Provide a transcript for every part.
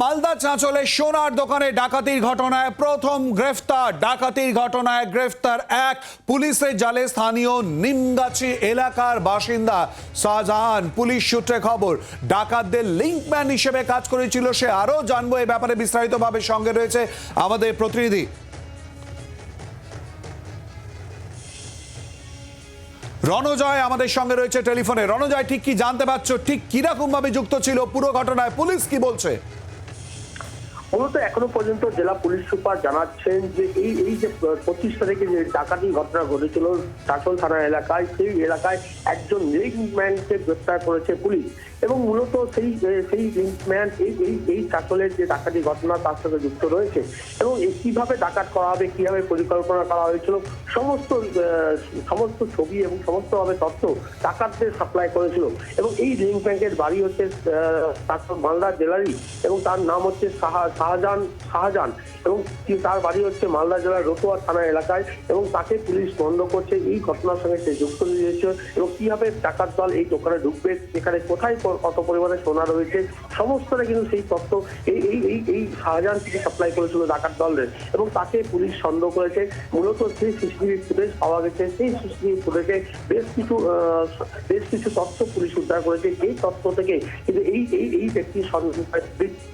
মালদা চাঁচলে সোনার দোকানে ডাকাতির ঘটনায় প্রথম গ্রেফতার। ডাকাতির ঘটনায় গ্রেফতার এক পুলিশের জালে স্থানীয় নিমগাছি এলাকার বাসিন্দা শাহজাহান। পুলিশ সূত্রে খবর, ডাকাতদের লিঙ্কম্যান হিসেবে কাজ করেছিল সে। আরও জানব এ ব্যাপারে বিস্তারিতভাবে সঙ্গে রয়েছে আমাদের প্রতিনিধি। রণজয় আমাদের সঙ্গে রয়েছে টেলিফোনে। রণজয়, ঠিক কি জানতে পারছ? ঠিক কীরকম ভাবে যুক্ত ছিল পুরো ঘটনায়? পুলিশ কি বলছে? মূলত এখনও পর্যন্ত জেলা পুলিশ সুপার জানাচ্ছেন যে এই এই যে পঁচিশ তারিখে যে ডাকাতি ঘটনা ঘটেছিল চাচল থানা এলাকায়, সেই এলাকায় একজন লিঙ্কম্যানকে গ্রেপ্তার করেছে পুলিশ। এবং মূলত সেই সেই লিঙ্কম্যান এই এই এই চাচলের যে ডাকাতি ঘটনা তার সাথে যুক্ত রয়েছে। এবং কীভাবে ডাকাত করা হবে, কীভাবে পরিকল্পনা করা হয়েছিল, সমস্ত সমস্ত ছবি এবং সমস্তভাবে তথ্য ডাকাতদের সাপ্লাই করেছিল। এবং এই লিঙ্কম্যানের বাড়ি হচ্ছে চাচল মালদা জেলারই এবং তার নাম হচ্ছে শাহ- শাহজাহান শাহজাহান এবং তার বাড়ি হচ্ছে মালদা জেলার রতুয়া থানা এলাকায় এবং তাকে পুলিশ বন্ধ করছে। এই ঘটনার সঙ্গে সে যুক্ত রয়েছে এবং কীভাবে ডাকাত দল এই দোকানে ঢুকবে, সেখানে কোথায় কত পরিমাণে সোনা রয়েছে, সমস্তটা কিন্তু সেই তথ্য এই এই এই এই শাহজাহান থেকে সাপ্লাই করেছিল ডাকাত দলের এবং তাকে পুলিশ সন্দেহ করেছে। মূলত সেই সিসিটিভি ফুটেজ পাওয়া গেছে। সেই সিসিটিভি ফুটেজে বেশ কিছু বেশ কিছু তথ্য পুলিশ উদ্ধার করেছে। এই তথ্য থেকে কিন্তু এই এই এই ব্যক্তির সন্দেহ।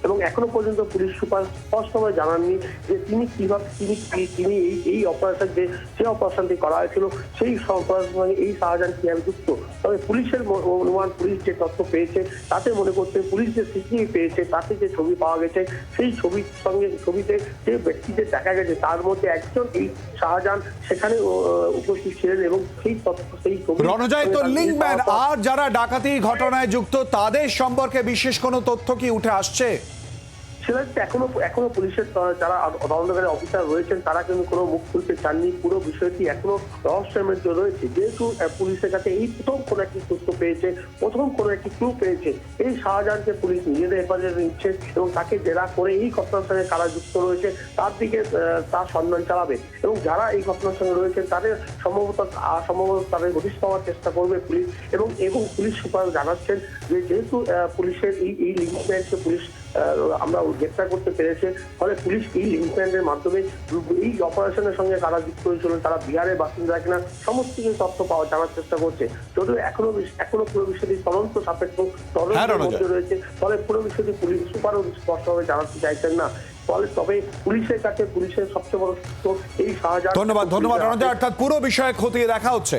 এবং এখনও পর্যন্ত পুলিশ সুপার স্পষ্টভাবে জানাননি যে তিনি কীভাবে তিনি তিনি এই এই অপারেশন যে যে অপারেশনটি করা হয়েছিল সেই অপারেশন সঙ্গে এই শাহজাহান কীভাবে যুক্ত? তবে পুলিশের অনুমান পুলিশ যে তথ্য পেয়েছে তাতে মনে করছে পুলিশ যে সিসিটিভি পেয়েছে তাতে যে ছবি পাওয়া গেছে সেই ছবির সঙ্গে ছবিতে যে ব্যক্তিদের দেখা গেছে তার মধ্যে একজন এই শাহজাহান সেখানে উপস্থিত ছিলেন এবং সেই তথ্য সেই ছবি রণজয় তো লিঙ্কম্যান আর যারা ডাকাতির ঘটনায় যুক্ত তাদের সম্পর্কে বিশেষ কোনো তথ্য কি উঠে আসছে? সেটা এখনও এখনও পুলিশের যারা তদন্তকারী অফিসার রয়েছেন, তারা কিন্তু কোনো মুখ খুলতে চাননি। পুরো বিষয়টি এখনও রহস্যের মধ্যে রয়েছে। যেহেতু পুলিশের কাছে এই প্রথম কোনো একটি তথ্য পেয়েছে, প্রথম কোনো একটি ক্লু পেয়েছে, এই শাহজাহানকে পুলিশ নিজেদের হেফাজতে নিচ্ছে এবং তাকে জেরা করে এই ঘটনার সঙ্গে কারা যুক্ত রয়েছে, তার দিকে তার সন্ধান চালাবে। এবং যারা এই ঘটনার সঙ্গে রয়েছে তাদের সম্ভবত সম্ভবত তাদের হদিশ পাওয়ার চেষ্টা করবে পুলিশ এবং এবং পুলিশ সুপার জানাচ্ছেন যে যেহেতু পুলিশের এই এই লিঙ্কম্যানকে পুলিশ আমরা গ্রেপ্তার করতে পেরেছে। ফলে পুলিশ এই লিঙ্কম্যানের মাধ্যমে এই অপারেশনের সঙ্গে কারা যুক্ত হয়েছিল তারা বিহারের বাসিন্দা কিনা সমস্ত কিছু তথ্য পাওয়া জানার চেষ্টা করছে। যদিও এখনও এখনও পুরো বিষয়টি তদন্ত সাপেক্ষ হ্যাঁ, তদন্তের মধ্যে রয়েছে। ফলে পুরো বিষয়টি পুলিশ সুপারও স্পষ্টভাবে জানাতে চাইছেন না। ফলে তবে পুলিশের কাছে পুলিশের সবচেয়ে বড় এই শাহজাহান ধন্যবাদ ধন্যবাদ অর্থাৎ পুরো বিষয়ে খতিয়ে দেখা হচ্ছে।